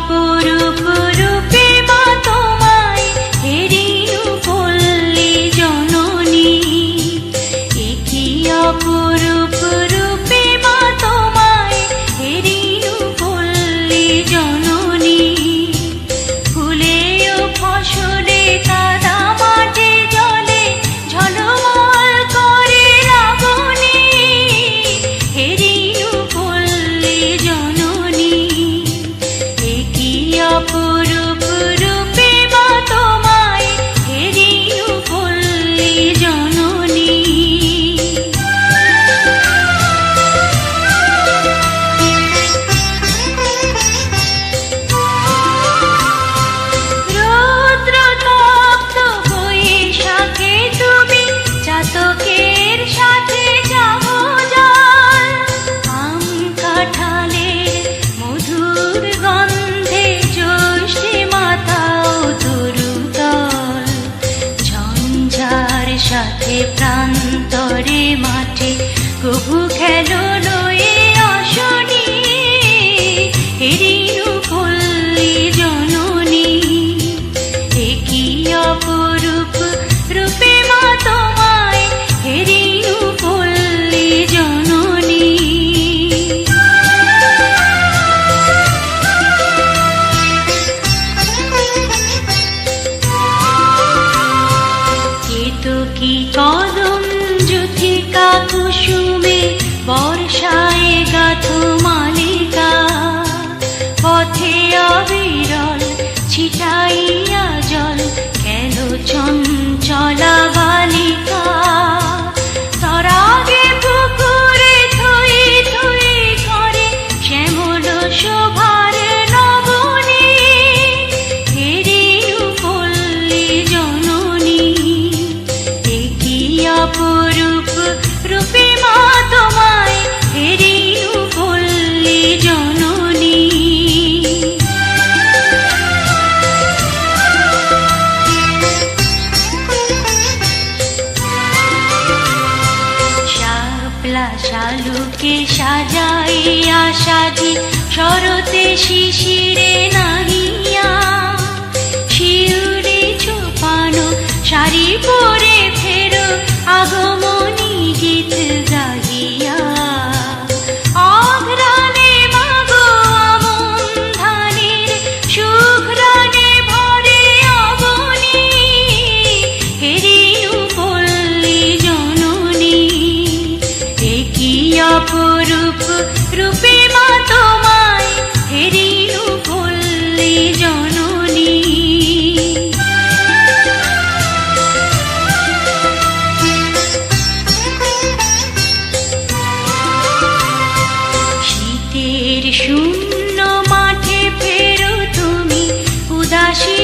অপরূপ রূপে প্রভু খেলো লয়ে অসনে ঋণু ফুল্লি জননী। একই অপরূপ রূপে মা তোমায়, ঋণু ফুল্লি জননী। কি তো কি কর সাজাইয়া সাজি শরতে শিশিরে নাহি শূন্য মাঠে ফেরো তুমি উদাসী